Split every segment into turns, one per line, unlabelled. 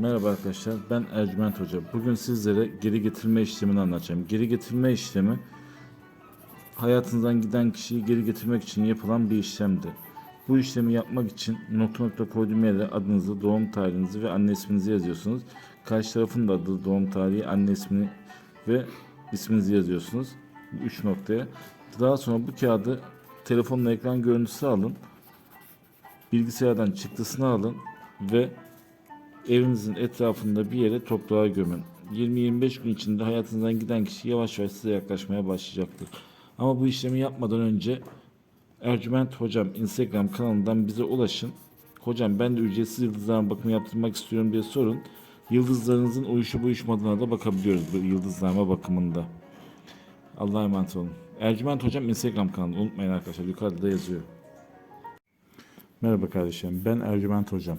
Merhaba arkadaşlar, ben Ercüment Hoca. Bugün sizlere geri getirme işlemini anlatacağım. Geri getirme işlemi, hayatınızdan giden kişiyi geri getirmek için yapılan bir işlemdir. Bu işlemi yapmak için nokta nokta koyduğum yere adınızı, doğum tarihinizi ve anne isminizi yazıyorsunuz. Karşı tarafın da adı, doğum tarihi, anne ismini ve isminizi yazıyorsunuz. Üç noktaya. Daha sonra bu kağıdı telefonla ekran görüntüsü alın. Bilgisayardan çıktısını alın ve evinizin etrafında bir yere toprağa gömün. 20-25 gün içinde hayatınızdan giden kişi yavaş yavaş size yaklaşmaya başlayacaktır. Ama bu işlemi yapmadan önce Ercüment Hocam Instagram kanalından bize ulaşın. Hocam ben de ücretsiz yıldızlarına bakımı yaptırmak istiyorum diye sorun. Yıldızlarınızın uyuşup uyuşmadığına da bakabiliyoruz bu yıldızlarma bakımında. Allah'a emanet olun. Ercüment Hocam Instagram kanalı unutmayın arkadaşlar yukarıda da yazıyor. Merhaba kardeşim, ben Ercüment Hocam.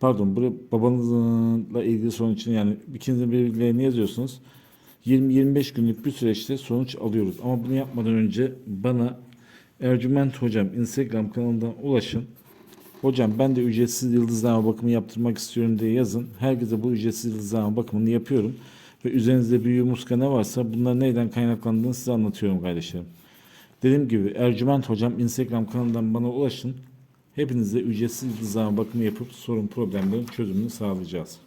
Pardon, buraya babanızla ilgili sorun için yani ikinizin bilgilerini yazıyorsunuz. 20-25 günlük bir süreçte sonuç alıyoruz. Ama bunu yapmadan önce bana Ercüment Hocam Instagram kanalından ulaşın. Hocam ben de ücretsiz yıldızlama bakımı yaptırmak istiyorum diye yazın. Herkese bu ücretsiz yıldızlama bakımını yapıyorum. Ve üzerinizde büyü muska ne varsa bunlar neyden kaynaklandığını size anlatıyorum kardeşlerim. Dediğim gibi Ercüment Hocam Instagram kanalından bana ulaşın. Hepinize ücretsiz yıldızlama bakımı yapıp sorun problemlerin çözümünü sağlayacağız.